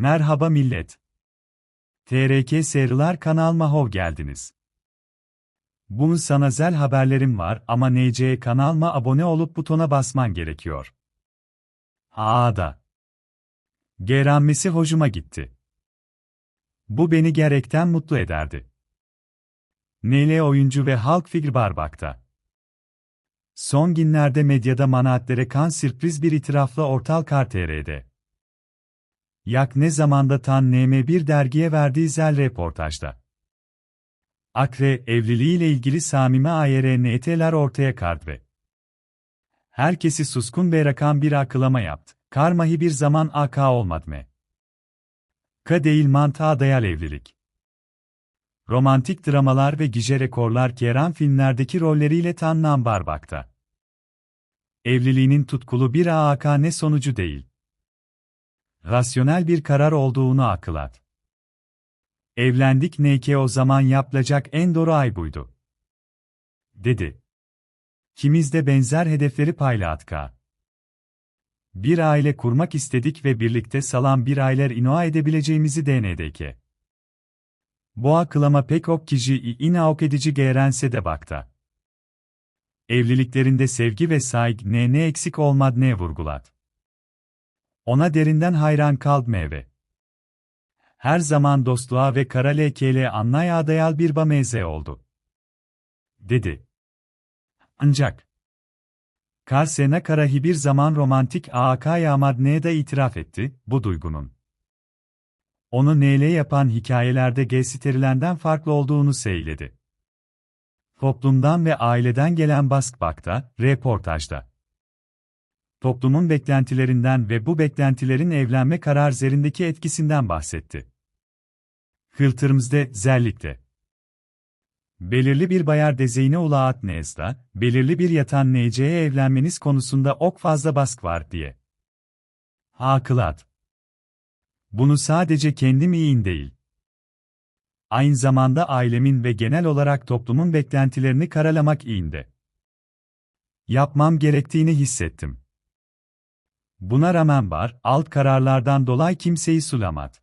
Merhaba millet. TRK Seriler kanalıma hoş geldiniz. Bunun sana zel haberlerim var ama NC kanalıma abone olup butona basman gerekiyor. Aa da. Geranmesi hoşuma gitti. Bu beni gerekten mutlu ederdi. Nele oyuncu ve halk figür barbakta. Son günlerde medyada manaatlere kan sürpriz bir itirafla ortal kar TR'de. Yak ne zamanda Tan NM1 dergiye verdiği zel reportajda. Akre, evliliğiyle ilgili Samime AYRNT'ler ortaya kard ve herkesi suskun ve rakan bir akılama yaptı. Karmahi bir zaman AK olmadı mı? Ka değil mantığa dayalı evlilik. Romantik dramalar ve gije rekorlar Keran filmlerdeki rolleriyle Tan Nambar bakta. Evliliğinin tutkulu bir AAK ne sonucu değil rasyonel bir karar olduğunu akılat. Evlendik neyke o zaman yapılacak en doğru ay buydu. Dedi. Kimiz de benzer hedefleri paylatka. Bir aile kurmak istedik ve birlikte salam bir aileler inoa edebileceğimizi denedeki. Bu akılama pek ok kişi ina ok edici geğrense de bakta. Evliliklerinde sevgi ve saygı ne ne eksik olmad ne vurgulat. Ona derinden hayran kaldı meyve. Her zaman dostluğa ve kara lekele anlaya dayal bir bameze oldu. Dedi. Ancak. Karsena Karahi bir zaman romantik AAK Yamadne'ye da itiraf etti, bu duygunun. Onu neyle yapan hikayelerde gesiterilerden farklı olduğunu söyledi. Toplumdan ve aileden gelen baskı bakta, reportajda toplumun beklentilerinden ve bu beklentilerin evlenme karar üzerindeki etkisinden bahsetti. Hıltırmızda, zellikte. Belirli bir bayar dezeyine ulaat nezda, belirli bir yatan neceye evlenmeniz konusunda ok fazla baskı var diye. Hakılat. Bunu sadece kendim iyin değil. Aynı zamanda ailemin ve genel olarak toplumun beklentilerini karalamak iyinde. Yapmam gerektiğini hissettim. Buna rağmen var, alt kararlardan dolayı kimseyi sulamadı.